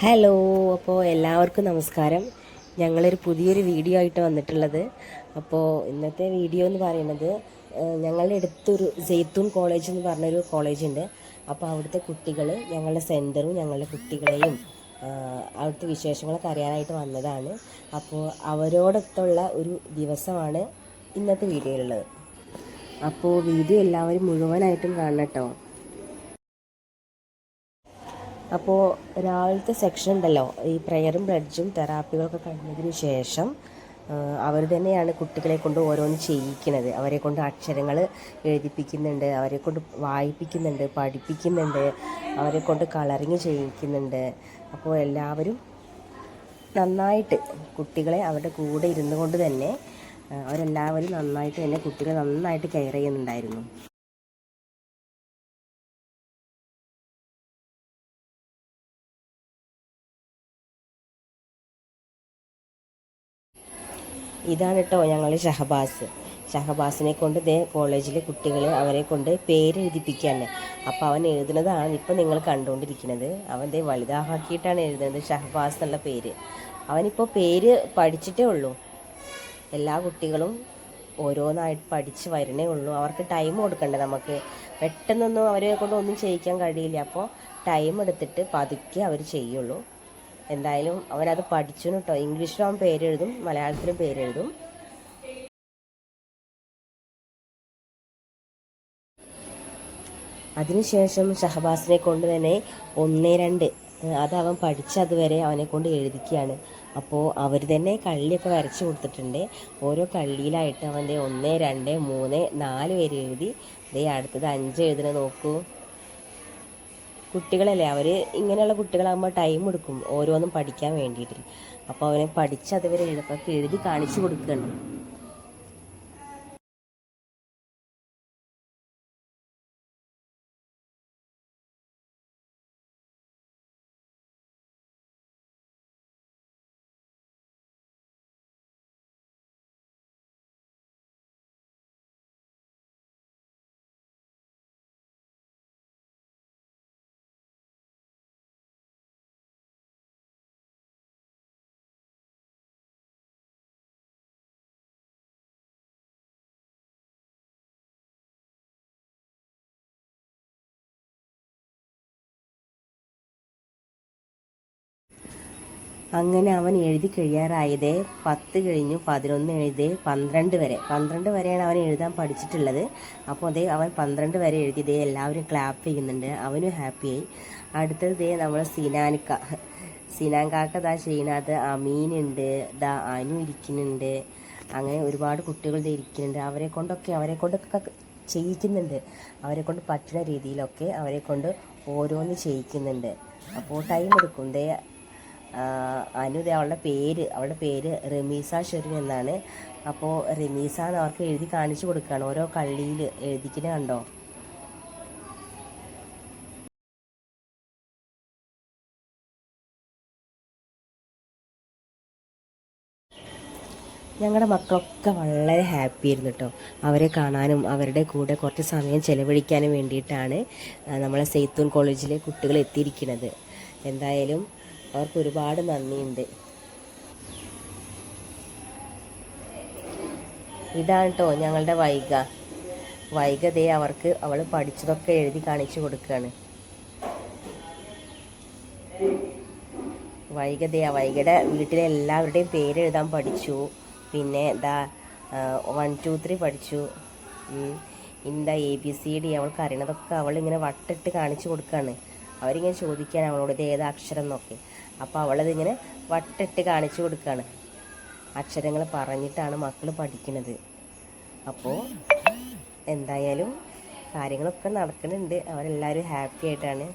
Hello അപ്പോൾ എല്ലാവർക്കും നമസ്കാരം. ഞങ്ങളൊരു പുതിയൊരു വീഡിയോ ആയിട്ട് വന്നിട്ടുള്ളത്. അപ്പോൾ ഇന്നത്തെ വീഡിയോ എന്ന് പറയുന്നത് ഞങ്ങളുടെ അടുത്തൊരു ജെയ്ത്തൂൺ കോളേജ് എന്ന് പറഞ്ഞൊരു കോളേജ് ഉണ്ട് അപ്പോൾ അവിടുത്തെ കുട്ടികൾ ഞങ്ങളുടെ സെന്ററും ഞങ്ങളുടെ കുട്ടികളെയും അവിടുത്തെ വിശേഷങ്ങളൊക്കെ അറിയാനായിട്ട് വന്നതാണ്. അപ്പോൾ അവരോടൊത്തുള്ള ഒരു ദിവസമാണ് ഇന്നത്തെ വീഡിയോയിലുള്ളത്. അപ്പോൾ വീഡിയോ എല്ലാവരും മുഴുവനായിട്ടും കാണണം കേട്ടോ. അപ്പോൾ രാവിലത്തെ സെക്ഷൻ ഉണ്ടല്ലോ ഈ പ്രെയറും ബ്ലഡ്ജും തെറാപ്പികളൊക്കെ കഴിഞ്ഞതിന് ശേഷം അവർ തന്നെയാണ് കുട്ടികളെ കൊണ്ട് ഓരോന്ന് ചെയ്യിക്കുന്നത്. അവരെ കൊണ്ട് അക്ഷരങ്ങൾ എഴുതിപ്പിക്കുന്നുണ്ട് അവരെ കൊണ്ട് വായിപ്പിക്കുന്നുണ്ട് പഠിപ്പിക്കുന്നുണ്ട് അവരെ കൊണ്ട് കളറിങ് ചെയ്യിക്കുന്നുണ്ട്. അപ്പോൾ എല്ലാവരും നന്നായിട്ട് കുട്ടികളെ അവരുടെ കൂടെ ഇരുന്നു കൊണ്ട് തന്നെ അവരെല്ലാവരും നന്നായിട്ട് തന്നെ കുട്ടികളെ നന്നായിട്ട് കെയർ ചെയ്യുന്നുണ്ടായിരുന്നു. ഇതാണ് കേട്ടോ ഞങ്ങൾ ഷഹബാസ്. ഷഹബാസിനെ കൊണ്ട് ദേ കോളേജിലെ കുട്ടികൾ അവരെ കൊണ്ട് പേര് എഴുതിപ്പിക്കുകയാണ് അപ്പോൾ അവൻ എഴുതുന്നതാണ് ഇപ്പം നിങ്ങൾ കണ്ടുകൊണ്ടിരിക്കുന്നത്. അവൻ ദേ എഴുതുന്നത് ഷഹബാസ് എന്നുള്ള പേര്. അവനിപ്പോൾ പേര് പഠിച്ചിട്ടേ ഉള്ളൂ. എല്ലാ കുട്ടികളും ഓരോന്നായിട്ട് പഠിച്ച് വരണേ ഉള്ളൂ. അവർക്ക് ടൈം കൊടുക്കണ്ടേ നമുക്ക്. പെട്ടെന്നൊന്നും അവരെ കൊണ്ട് ഒന്നും ചെയ്യിക്കാൻ കഴിയില്ല. അപ്പോൾ ടൈം എടുത്തിട്ട് പതുക്കെ അവർ ചെയ്യുള്ളൂ. എന്തായാലും അവനത് പഠിച്ചു കേട്ടോ ഇംഗ്ലീഷിലും അവൻ പേരെഴുതും മലയാളത്തിലും പേരെഴുതും. അതിനുശേഷം ഷഹബാസിനെ കൊണ്ട് തന്നെ ഒന്ന് രണ്ട് അത് അവൻ പഠിച്ചതുവരെ അവനെ കൊണ്ട് എഴുതിക്കുകയാണ്. അപ്പോൾ അവർ തന്നെ കള്ളിയൊക്കെ വരച്ച് കൊടുത്തിട്ടുണ്ട്. ഓരോ കള്ളിയിലായിട്ട് അവന്റെ ഒന്ന് രണ്ട് മൂന്ന് നാല് പേര് എഴുതി. ദേ അടുത്തത് അഞ്ച് എഴുതണ നോക്കൂ. കുട്ടികളല്ലേ അവർ ഇങ്ങനെയുള്ള കുട്ടികളാകുമ്പോൾ ടൈം എടുക്കും ഓരോന്നും പഠിക്കാൻ വേണ്ടിയിട്ട്. അപ്പോൾ അവനെ പഠിച്ച് അതുവരെ എഴുതപ്പൊക്കെ എഴുതി കാണിച്ചു കൊടുക്കണം. അങ്ങനെ അവൻ എഴുതി കഴിയാറായതേ പത്ത് കഴിഞ്ഞു പതിനൊന്ന് എഴുതി പന്ത്രണ്ട് വരെ. പന്ത്രണ്ട് വരെയാണ് അവൻ എഴുതാൻ പഠിച്ചിട്ടുള്ളത്. അപ്പോൾ അതേ അവൻ പന്ത്രണ്ട് വരെ എഴുതി എല്ലാവരും ക്ലാപ്പ് ചെയ്യുന്നുണ്ട്. അവനും ഹാപ്പിയായി അടുത്തത് ദേ നമ്മൾ സിനാനിക്ക. സിനാൻ കാക്ക ദാ ചെയ്യുന്നത്. അമീനുണ്ട്. ദാ അനു ഇരിക്കുന്നുണ്ട്. അങ്ങനെ ഒരുപാട് കുട്ടികൾ ദേ ഇരിക്കുന്നുണ്ട്. അവരെ കൊണ്ടൊക്കെ അവരെ കൊണ്ടൊക്കെ ചെയ്യിക്കുന്നുണ്ട്. അവരെ കൊണ്ട് പറ്റുന്ന രീതിയിലൊക്കെ അവരെ കൊണ്ട് ഓരോന്ന് ചെയ്യിക്കുന്നുണ്ട്. അപ്പോൾ ടൈം എടുക്കും ദേ അനുദ അവളുടെ പേര് അവളുടെ പേര് റമീസ ഷെറിൻ എന്നാണ്. അപ്പോൾ റമീസ എന്ന് അവർക്ക് എഴുതി കാണിച്ചു കൊടുക്കുകയാണ്. ഓരോ കള്ളിയിൽ എഴുതിക്കുന്നത് കണ്ടോ? ഞങ്ങളുടെ മക്കളൊക്കെ വളരെ ഹാപ്പി ആയിരുന്നു കേട്ടോ. അവരെ കാണാനും അവരുടെ കൂടെ കുറച്ച് സമയം ചെലവഴിക്കാനും വേണ്ടിയിട്ടാണ് നമ്മളെ സെയ്ത്തൂൺ കോളേജിലെ കുട്ടികൾ എത്തിയിരിക്കുന്നത്. എന്തായാലും അവർക്ക് ഒരുപാട് നന്ദിയുണ്ട്. ഇതാണ് കേട്ടോ ഞങ്ങളുടെ വൈഗ. ദേ അവർക്ക് അവൾ പഠിച്ചതൊക്കെ എഴുതി കാണിച്ചു കൊടുക്കുകയാണ് വൈഗതയാ വൈഗയുടെ വീട്ടിലെ എല്ലാവരുടെയും പേര് എഴുതാൻ പഠിച്ചു. പിന്നെ ദാ വൺ ടു ത്രീ പഠിച്ചു. എന്താ എ ബി സി ഡി അവൾക്ക് അറിയണതൊക്കെ അവളിങ്ങനെ വട്ടിട്ട് കാണിച്ചു കൊടുക്കുകയാണ് അവരിങ്ങനെ ചോദിക്കുകയാണ് അവളോട് ഇത് ഏതാ അക്ഷരം എന്നൊക്കെ. അപ്പോൾ അവളതിങ്ങനെ വട്ടിട്ട് കാണിച്ചു കൊടുക്കുകയാണ് അക്ഷരങ്ങൾ പറഞ്ഞിട്ടാണ് മക്കൾ പഠിക്കുന്നത് അപ്പോൾ എന്തായാലും കാര്യങ്ങളൊക്കെ നടക്കുന്നുണ്ട്. അവരെല്ലാവരും ഹാപ്പി ആയിട്ടാണ്.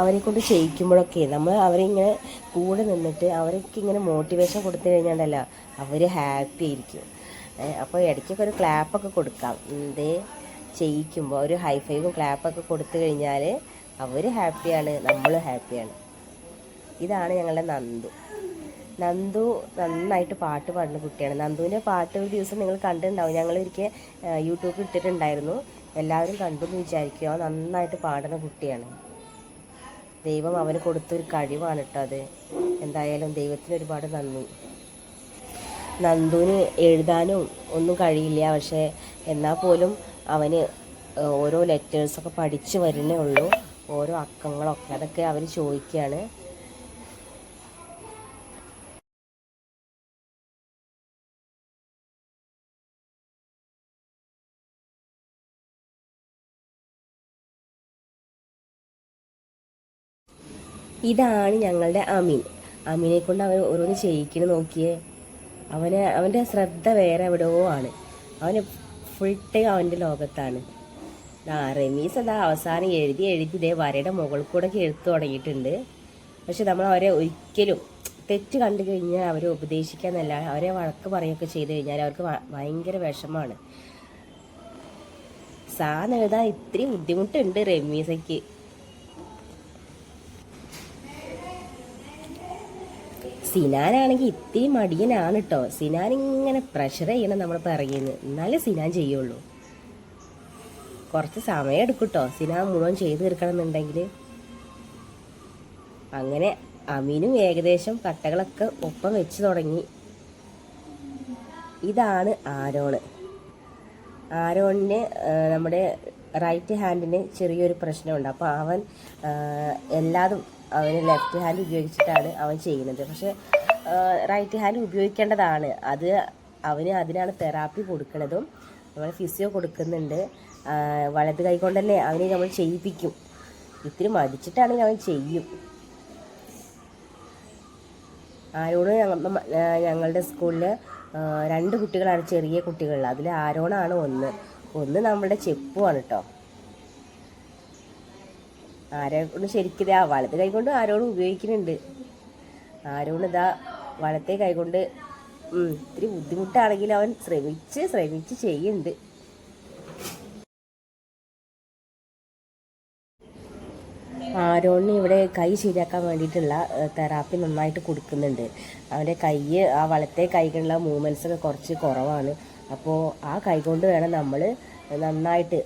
അവരെ കൊണ്ട് ചെയ്യിക്കുമ്പോഴൊക്കെ നമ്മൾ അവരിങ്ങനെ കൂടെ നിന്നിട്ട് അവർക്ക് ഇങ്ങനെ മോട്ടിവേഷൻ കൊടുത്തു കഴിഞ്ഞാണ്ടല്ല അവർ ഹാപ്പി ആയിരിക്കും. അപ്പോൾ ഇടയ്ക്കൊക്കെ ഒരു ക്ലാപ്പൊക്കെ കൊടുക്കാം. എന്തേ? ചെയ്യിക്കുമ്പോൾ ഒരു ഹൈഫൈവും ക്ലാപ്പൊക്കെ കൊടുത്തു കഴിഞ്ഞാൽ അവർ ഹാപ്പിയാണ് നമ്മൾ ഹാപ്പിയാണ്. ഇതാണ് ഞങ്ങളുടെ നന്ദു. നന്ദു നന്നായിട്ട് പാട്ട് പാടുന്ന കുട്ടിയാണ്. നന്ദുവിന്റെ പാട്ട് ഒരു ദിവസം നിങ്ങൾ കണ്ടിട്ടുണ്ടാവും. ഞങ്ങൾ ഒരിക്കൽ യൂട്യൂബിൽ ഇട്ടിട്ടുണ്ടായിരുന്നു. എല്ലാവരും കണ്ടു എന്ന് വിചാരിക്കുക. നന്നായിട്ട് പാടുന്ന കുട്ടിയാണ്. ദൈവം അവന് കൊടുത്തൊരു കഴിവാണ് കേട്ടോ അത്. എന്തായാലും ദൈവത്തിന് ഒരുപാട് നന്ദി. നന്ദുവിന് എഴുതാനും ഒന്നും കഴിയില്ല. പക്ഷേ എന്നാൽ പോലും അവന് ഓരോ ലെറ്റേഴ്സൊക്കെ പഠിച്ച് വരുന്നേ ഉള്ളൂ. ഓരോ അക്കങ്ങളൊക്കെ. അതൊക്കെ അവർ ചോദിക്കുകയാണ് ഇതാണ് ഞങ്ങളുടെ അമീൻ. അമീനെ കൊണ്ട് അവൻ ഓരോന്ന് ചെയ്യിക്കണ നോക്കിയേ. അവന് അവന്റെ ശ്രദ്ധ വേറെ എവിടെയോ ആണ്. അവന് ഫുൾ ടൈം അവന്റെ ലോകത്താണ്. റമീസ് അതാ അവസാനം എഴുതി എഴുതി ഇതേ വരയുടെ മുകളിൽ കൂടെ എഴുത്ത് തുടങ്ങിയിട്ടുണ്ട്. പക്ഷെ നമ്മൾ അവരെ ഒരിക്കലും തെറ്റ് കണ്ടു കഴിഞ്ഞാൽ അവരെ ഉപദേശിക്കാന്നല്ല അവരെ വഴക്ക് പറയുകയൊക്കെ ചെയ്തു കഴിഞ്ഞാൽ അവർക്ക് ഭയങ്കര വിഷമാണ് സാധനം എഴുതാൻ ഇത്തിരി ബുദ്ധിമുട്ടുണ്ട് റമീസയ്ക്ക്. സിനാനാണെങ്കിൽ ഇത്തിരി മടിയനാണ് കേട്ടോ. സിനാൻ ഇങ്ങനെ പ്രഷർ ചെയ്യണം നമ്മൾ പറയുന്നത്. എന്നാലേ സിനാൻ ചെയ്യുള്ളൂ. കുറച്ച് സമയം എടുക്കും കേട്ടോ സിനിമ മുഴുവൻ ചെയ്തു തീർക്കണം എന്നുണ്ടെങ്കിൽ അങ്ങനെ അമീനും ഏകദേശം കട്ടകളൊക്കെ ഒപ്പം വെച്ച് തുടങ്ങി. ഇതാണ് ആരോണ്. ആരോണിന് നമ്മുടെ റൈറ്റ് ഹാൻഡിന് ചെറിയൊരു പ്രശ്നമുണ്ട്. അപ്പോൾ അവൻ എല്ലാതും അവന് ലെഫ്റ്റ് ഹാൻഡ് ഉപയോഗിച്ചിട്ടാണ് അവൻ ചെയ്യുന്നത്. പക്ഷെ റൈറ്റ് ഹാൻഡ് ഉപയോഗിക്കേണ്ടതാണ്. അത് അവന് അതിനാണ് തെറാപ്പി കൊടുക്കുന്നതും നമ്മൾ ഫിസിയോ കൊടുക്കുന്നുണ്ട്. വലത് കൈ കൊണ്ട് തന്നെ അവനെ നമ്മൾ ചെയ്യിപ്പിക്കും. ഇത്തിരി മടിച്ചിട്ടാണെങ്കിൽ അവൻ ചെയ്യും. ആരോണ് ഞങ്ങളുടെ സ്കൂളിൽ രണ്ട് കുട്ടികളാണ് ചെറിയ കുട്ടികൾ അതിൽ ആരോണാണ് ഒന്ന്? ഒന്ന് നമ്മളുടെ ചെപ്പുമാണ് കേട്ടോ ആരെ കൊണ്ട് ശരിക്കും ആ വലത് കൈ കൊണ്ട് ആരോടും ഉപയോഗിക്കുന്നുണ്ട്. ആരോണിതാ വലത്തെ കൈ കൊണ്ട് ഇത്തിരി ബുദ്ധിമുട്ടാണെങ്കിലും അവൻ ശ്രമിച്ച് ശ്രമിച്ച് ചെയ്യുന്നുണ്ട്. ആരോണിന് ഇവിടെ കൈ ശരിയാക്കാൻ വേണ്ടിയിട്ടുള്ള തെറാപ്പി നന്നായിട്ട് കൊടുക്കുന്നുണ്ട്. അവന്റെ കൈ ആ വളത്തെ കൈകളുള്ള മൂവ്മെന്റ്സ് ഒക്കെ കുറച്ച് കുറവാണ്. അപ്പോൾ ആ കൈ കൊണ്ട് വേണം നമ്മൾ നന്നായിട്ട്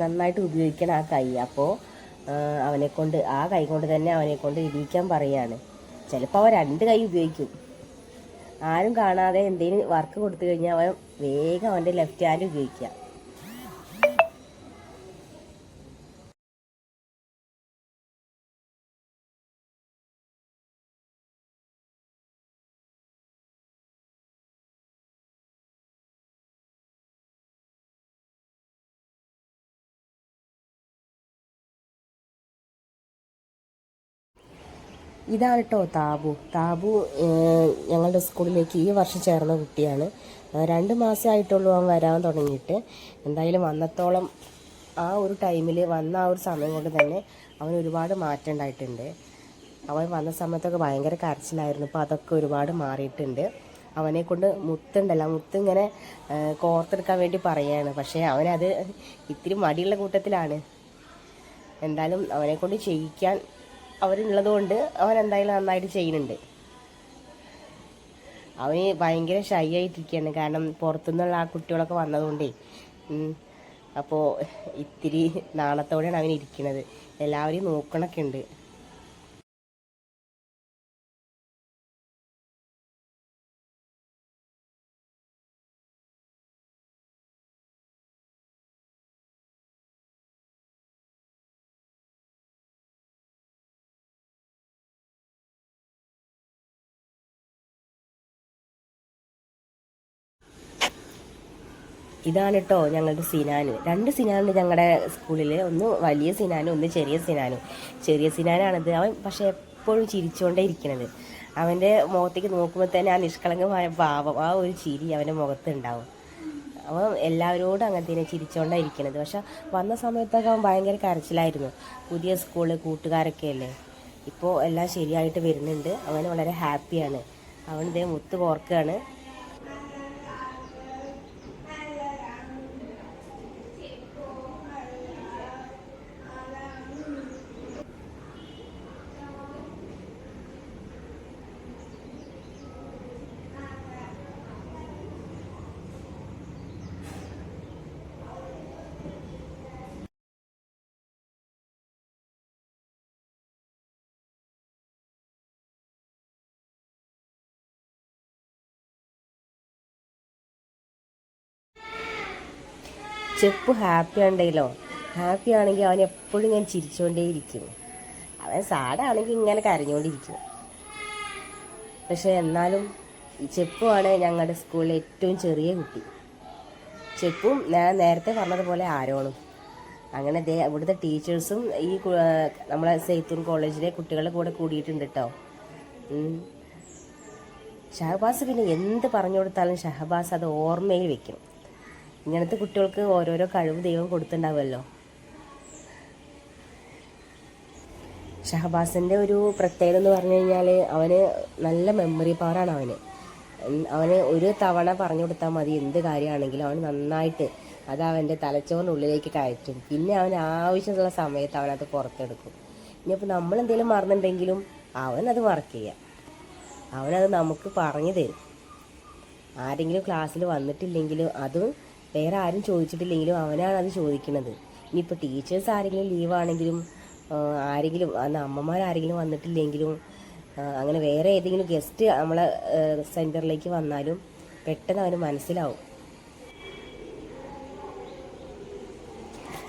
നന്നായിട്ട് ഉപയോഗിക്കണം ആ കൈ. അപ്പോൾ അവനെ കൊണ്ട് ആ കൈ കൊണ്ട് തന്നെ അവനെ കൊണ്ട് ഇരിക്കാൻ പറയാണ്. ചിലപ്പോൾ അവൻ രണ്ട് കൈ ഉപയോഗിക്കും. ആരും കാണാതെ എന്തെങ്കിലും വർക്ക് കൊടുത്തു കഴിഞ്ഞാൽ അവൻ വേഗം അവന്റെ ലെഫ്റ്റ് ഹാൻഡ് ഉപയോഗിക്കുക. ഇതാണ് കേട്ടോ താബു താബു ഞങ്ങളുടെ സ്കൂളിലേക്ക് ഈ വർഷം ചേർന്ന കുട്ടിയാണ്. രണ്ട് മാസമായിട്ടുള്ളൂ അവൻ വരാൻ തുടങ്ങിയിട്ട്. എന്തായാലും വന്നത്തോളം ആ ഒരു ടൈമിൽ വന്ന ആ ഒരു സമയം കൊണ്ട് തന്നെ അവൻ ഒരുപാട് മാറ്റം ഉണ്ടായിട്ടുണ്ട്. അവൻ വന്ന സമയത്തൊക്കെ ഭയങ്കര കരച്ചിലായിരുന്നു. അപ്പോൾ അതൊക്കെ ഒരുപാട് മാറിയിട്ടുണ്ട്. അവനെ കൊണ്ട് മുത്തുണ്ടല്ലോ. മുത്ത് ഇങ്ങനെ കോർത്തെടുക്കാൻ വേണ്ടി പറയാണ്. പക്ഷേ അവനത് ഇത്തിരി മടിയുള്ള കൂട്ടത്തിലാണ്. എന്തായാലും അവനെ കൊണ്ട് ചെയ്യിക്കാൻ അവരുള്ളത് കൊണ്ട് അവൻ എന്തായാലും നന്നായിട്ട് ചെയ്യുന്നുണ്ട്. അവന് ഭയങ്കര ഷൈ ആയിട്ടിരിക്കുകയാണ് കാരണം പുറത്തുനിന്നുള്ള ആ കുട്ടികളൊക്കെ വന്നതുകൊണ്ടേ അപ്പോൾ ഇത്തിരി നാണത്തോടെയാണ് അവൻ ഇരിക്കുന്നത് എല്ലാവരെയും നോക്കണൊക്കെ ഉണ്ട് ഇതാണ് കേട്ടോ ഞങ്ങളുടെ സിനാന്. രണ്ട് സിനാനുണ്ട് ഞങ്ങളുടെ സ്കൂളിൽ ഒന്ന് വലിയ സിനാനും ഒന്ന് ചെറിയ സിനാനും. ചെറിയ സിനാനാണിത്. അവൻ പക്ഷേ എപ്പോഴും ചിരിച്ചുകൊണ്ടേ ഇരിക്കണത്. അവന്റെ മുഖത്തേക്ക് നോക്കുമ്പോൾ തന്നെ ആ നിഷ്കളങ്കമായ ഭാവം ആ ഒരു ചിരി അവന്റെ മുഖത്ത് ഉണ്ടാവും അവൻ എല്ലാവരോടും അങ്ങനെ തന്നെ ചിരിച്ചുകൊണ്ടാണ് ഇരിക്കണത്. പക്ഷെ വന്ന സമയത്തൊക്കെ അവൻ ഭയങ്കര കരച്ചിലായിരുന്നു. പുതിയ സ്കൂളിൽ കൂട്ടുകാരൊക്കെ അല്ലേ? ഇപ്പോൾ എല്ലാം ശരിയായിട്ട് വരുന്നുണ്ട്. അവൻ വളരെ ഹാപ്പിയാണ്. അവൻ ഇതേ മുത്ത് കോർക്കുകയാണ് ചെപ്പ് ഹാപ്പി ഉണ്ടെങ്കിലോ ഹാപ്പി ആണെങ്കിൽ അവൻ എപ്പോഴും ഇങ്ങനെ ചിരിച്ചുകൊണ്ടേയിരിക്കും അവൻ സാഡാണെങ്കിൽ ഇങ്ങനെ കരഞ്ഞുകൊണ്ടിരിക്കും പക്ഷെ എന്നാലും ചെപ്പുമാണ് ഞങ്ങളുടെ സ്കൂളിലെ ഏറ്റവും ചെറിയ കുട്ടി. ചെപ്പും ഞാൻ നേരത്തെ പറഞ്ഞതുപോലെ ആരോണും അങ്ങനെ ദേ ഇവിടുത്തെ ടീച്ചേഴ്സും ഈ നമ്മളെ സെയ്ത്തൂൺ കോളേജിലെ കുട്ടികളുടെ കൂടെ കൂടിയിട്ടുണ്ട് കേട്ടോ. ഷഹബാസ് പിന്നെ എന്ത് പറഞ്ഞു കൊടുത്താലും ഷഹബാസ് അത് ഓർമ്മയിൽ വെക്കും. ഇങ്ങനത്തെ കുട്ടികൾക്ക് ഓരോരോ കഴിവ് ദൈവം കൊടുത്തിട്ടുണ്ടാവുമല്ലോ ഷഹബാസിന്റെ ഒരു പ്രത്യേകത എന്ന് പറഞ്ഞു കഴിഞ്ഞാൽ അവന് നല്ല മെമ്മറി പവറാണ് അവന്. അവന് ഒരു തവണ പറഞ്ഞു കൊടുത്താൽ മതി എന്ത് കാര്യമാണെങ്കിലും അവന് നന്നായിട്ട് അത് അവന്റെ തലച്ചോറിനുള്ളിലേക്ക് കയറ്റും. പിന്നെ അവൻ ആവശ്യമുള്ള സമയത്ത് അവനത് പുറത്തെടുക്കും. ഇനിയിപ്പോൾ നമ്മൾ എന്തെങ്കിലും മറന്നിട്ടുണ്ടെങ്കിലും അവനത് വർക്ക് ചെയ്യാം. അവനത് നമുക്ക് പറഞ്ഞു തരും. ആരെങ്കിലും ക്ലാസ്സിൽ വന്നിട്ടില്ലെങ്കിലും അതും വേറെ ആരും ചോദിച്ചിട്ടില്ലെങ്കിലും അവനാണ് അത് ചോദിക്കുന്നത് ഇനിയിപ്പോൾ ടീച്ചേഴ്സ് ആരെങ്കിലും ലീവാണെങ്കിലും ആരെങ്കിലും അന്ന് അമ്മമാരാരെങ്കിലും വന്നിട്ടില്ലെങ്കിലും അങ്ങനെ വേറെ ഏതെങ്കിലും ഗസ്റ്റ് നമ്മളെ സെന്ററിലേക്ക് വന്നാലും പെട്ടെന്ന് അവന് മനസ്സിലാവും.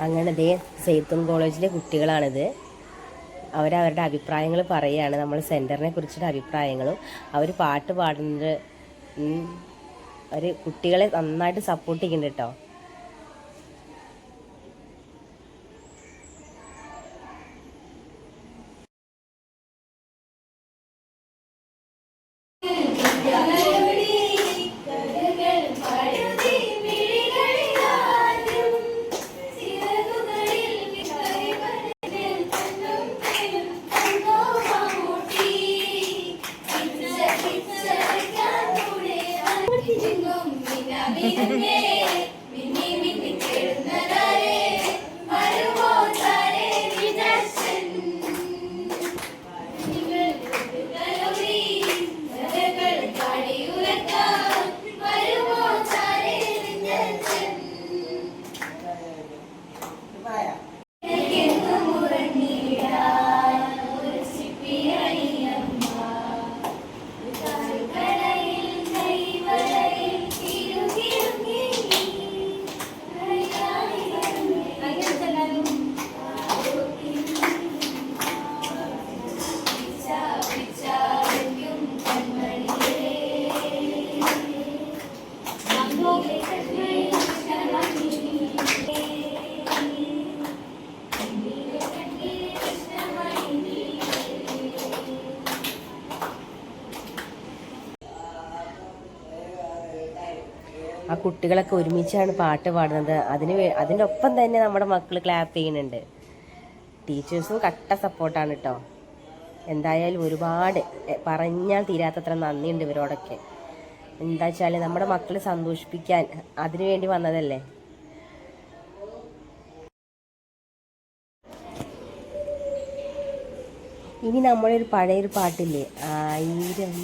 അങ്ങനെ ദേ സെയ്ത്തുൻ കോളേജിലെ കുട്ടികളാണിത്. അവരവരുടെ അഭിപ്രായങ്ങൾ പറയുകയാണ്. നമ്മൾ സെന്ററിനെ കുറിച്ചുള്ള അഭിപ്രായങ്ങളും അവർ പാട്ട് പാടുന്നത് അവർ കുട്ടികളെ നന്നായിട്ട് സപ്പോർട്ട് ചെയ്യുന്നുണ്ട് കേട്ടോ കുട്ടികളൊക്കെ ഒരുമിച്ചാണ് പാട്ട് പാടുന്നത്. അതിന് അതിന്റെ ഒപ്പം തന്നെ നമ്മുടെ മക്കൾ ക്ലാപ്പ് ചെയ്യുന്നുണ്ട്. ടീച്ചേഴ്സും കട്ട സപ്പോർട്ടാണ് കേട്ടോ എന്തായാലും ഒരുപാട് പറഞ്ഞാൽ തീരാത്തത്ര നന്ദിയുണ്ട് ഇവരോടൊക്കെ. എന്താ വെച്ചാൽ നമ്മുടെ മക്കളെ സന്തോഷിപ്പിക്കാൻ അതിനു വേണ്ടി വന്നതല്ലേ? ഇനി നമ്മളൊരു പഴയൊരു പാട്ടില്ലേ? ആയിരം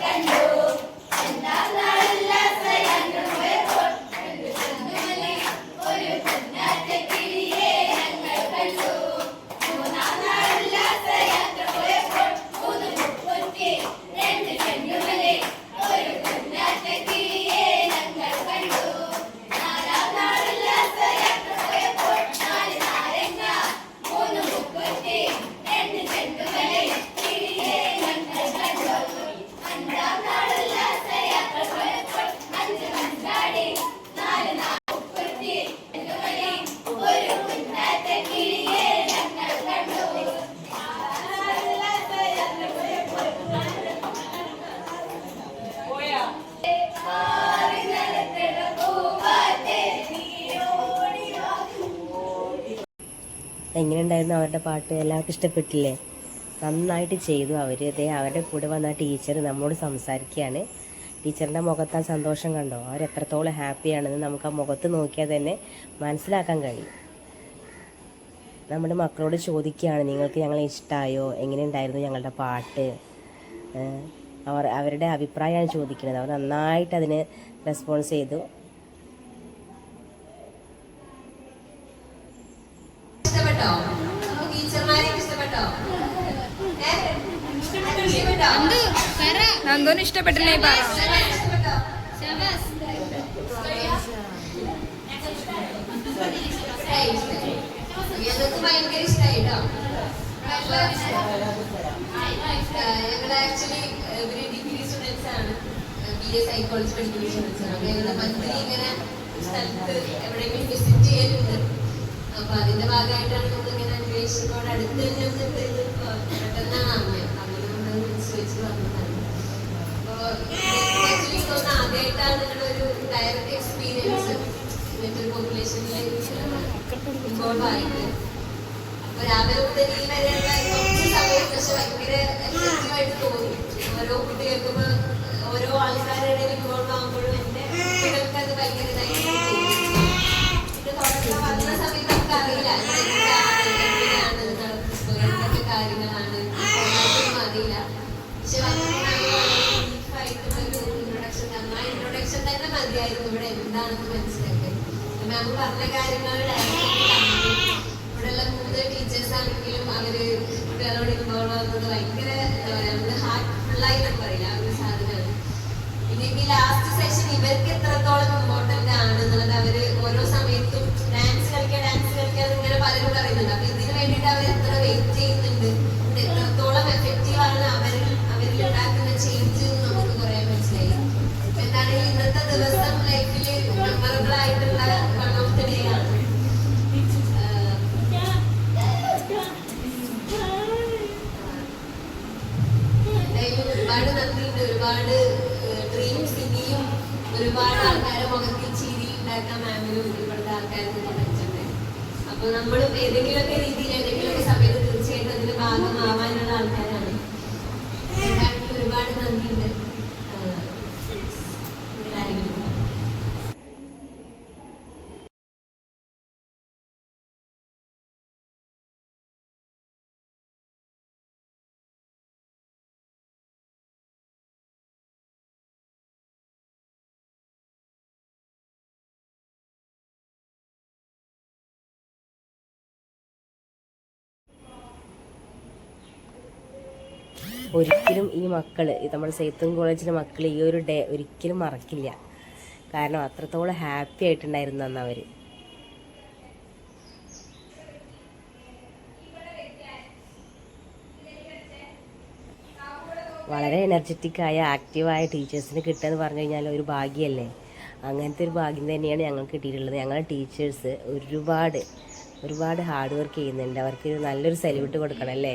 കണ്ണുമാ എങ്ങനെയുണ്ടായിരുന്നു അവരുടെ പാട്ട്? എല്ലാവർക്കും ഇഷ്ടപ്പെട്ടില്ലേ? നന്നായിട്ട് ചെയ്തു അവർ അതേ അവരുടെ കൂടെ വന്ന ടീച്ചർ നമ്മോട് സംസാരിക്കുകയാണ്. ടീച്ചറിന്റെ മുഖത്ത് ആ സന്തോഷം കണ്ടോ? അവർ എത്രത്തോളം ഹാപ്പിയാണെന്ന് നമുക്ക് ആ മുഖത്ത് നോക്കിയാൽ തന്നെ മനസ്സിലാക്കാൻ കഴിയും. നമ്മുടെ മക്കളോട് ചോദിക്കുകയാണ് നിങ്ങൾക്ക് ഞങ്ങളെ ഇഷ്ടമായോ എങ്ങനെയുണ്ടായിരുന്നു ഞങ്ങളുടെ പാട്ട്? അവർ അവരുടെ അഭിപ്രായമാണ് ചോദിക്കുന്നത്. അവർ നന്നായിട്ട് അതിന് റെസ്പോൺസ് ചെയ്തു. നന്ദോന് ഇഷ്ടപ്പെട്ടില്ലേ? പറ. ആണ്. ബി എ സൈക്കോളജി പഠിക്കുന്ന സ്റ്റുഡൻസ് ആണ്. അപ്പൊ ഞങ്ങൾ മന്ത്ലി ഇങ്ങനെ സ്ഥലത്ത് എവിടെയെങ്കിലും വിസിറ്റ് ചെയ്യലുണ്ട്. അപ്പൊ അതിന്റെ ഭാഗമായിട്ടാണ് നമ്മൾ ഇങ്ങനെ അന്വേഷിച്ചപ്പോൾ അടുത്ത് തന്നെ വന്നിട്ട് ഇത് പെട്ടെന്നാണ് അറിഞ്ഞത് അങ്ങനെ നമ്മൾ വിളിച്ച് വെച്ച് വന്നതാണ് അപ്പൊ ആക്ച്വലി തോന്നുന്നു ആദ്യമായിട്ടാണ് നിങ്ങളൊരു ഡയറക്റ്റ് എക്സ്പീരിയൻസ് ഇങ്ങനത്തെ ഒരു പോപ്പുലേഷനിൽ ഇൻവോൾവ് ആയിട്ട് അപ്പൊ രാവിലെ ഈ വരെയുള്ള കുറച്ച് സമയം പക്ഷെ ഭയങ്കര എഫക്റ്റീവായിട്ട് തോന്നി. ഓരോ കുട്ടി കേൾക്കുമ്പോ ഓരോ ആൾക്കാരുടെ ഇൻവോൾവ് ആകുമ്പോഴും എന്റെ കുട്ടികൾക്ക് അത് ഭയങ്കര ഇതായിട്ട് തോന്നി. ഇത് തുടക്കം വന്ന സമയത്ത് നമുക്ക് അറിയില്ല. എങ്ങനെയാണ് എന്തൊക്കെ കാര്യങ്ങളാണ്. അറിയില്ല. പക്ഷെ ഇൻട്രൊഡക്ഷൻ തന്നെ ഇവിടെ എന്താണെന്ന് മനസ്സിലാക്കി മാം പറഞ്ഞ കാര്യങ്ങൾ y ver ആൾക്കാർക്ക് പറ്റുന്നുണ്ട് അപ്പൊ നമ്മളും ഏതെങ്കിലുമൊക്കെ രീതിയിൽ ഏതെങ്കിലുമൊക്കെ സമയത്ത് തീർച്ചയായിട്ടും അതിന് ഭാഗമാവാനുള്ള ആൾക്കാരാണ് ഒരിക്കലും ഈ മക്കൾ നമ്മുടെ സെയ്ത്തും കോളേജിലെ മക്കൾ ഈ ഒരു ഡേ ഒരിക്കലും മറക്കില്ല. കാരണം അത്രത്തോളം ഹാപ്പി ആയിട്ടുണ്ടായിരുന്നു അന്ന് അവർ വളരെ എനർജറ്റിക് ആയ ആക്റ്റീവായ ടീച്ചേഴ്സിന് കിട്ടുക എന്ന് പറഞ്ഞു കഴിഞ്ഞാൽ ഒരു ഭാഗ്യമല്ലേ? അങ്ങനത്തെ ഒരു ഭാഗ്യം തന്നെയാണ് ഞങ്ങൾക്ക് കിട്ടിയിട്ടുള്ളത്. ഞങ്ങളുടെ ടീച്ചേഴ്സ് ഒരുപാട് ഒരുപാട് ഹാർഡ് വർക്ക് ചെയ്യുന്നുണ്ട്. അവർക്ക് നല്ലൊരു സല്യൂട്ട് കൊടുക്കണം അല്ലേ?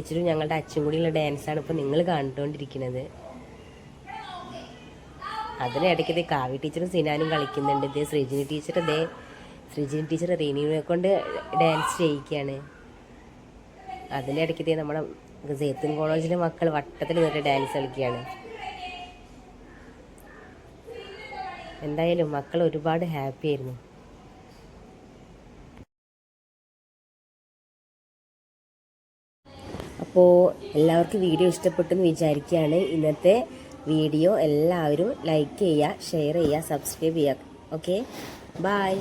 ടീച്ചറും ഞങ്ങളുടെ അച്ഛൻ കൂടിയുള്ള ഡാൻസാണ് ഇപ്പോൾ നിങ്ങൾ കണ്ടുകൊണ്ടിരിക്കുന്നത്. അതിനിടയ്ക്ക് ഇതേ കാവ്യ ടീച്ചറും സിനാനും കളിക്കുന്നുണ്ട്. ഇതേ ശ്രീജിനി ടീച്ചർ ഇതേ ശ്രീജിനി ടീച്ചർ റീനുവിനെ കൊണ്ട് ഡാൻസ് ചെയ്യിക്കുകയാണ്. അതിനിടയ്ക്ക് ഇതേ നമ്മുടെ സേത്തുൻ കോളേജിലെ മക്കൾ വട്ടത്തിൽ നിന്നിട്ട് ഡാൻസ് കളിക്കുകയാണ്. എന്തായാലും മക്കൾ ഒരുപാട് ഹാപ്പി ആയിരുന്നു. അപ്പോൾ എല്ലാവർക്കും വീഡിയോ ഇഷ്ടപ്പെട്ടെന്ന് വിചാരിക്കുകയാണ്. ഇന്നത്തെ വീഡിയോ എല്ലാവരും ലൈക്ക് ചെയ്യുക ഷെയർ ചെയ്യുക സബ്സ്ക്രൈബ് ചെയ്യുക. Okay bye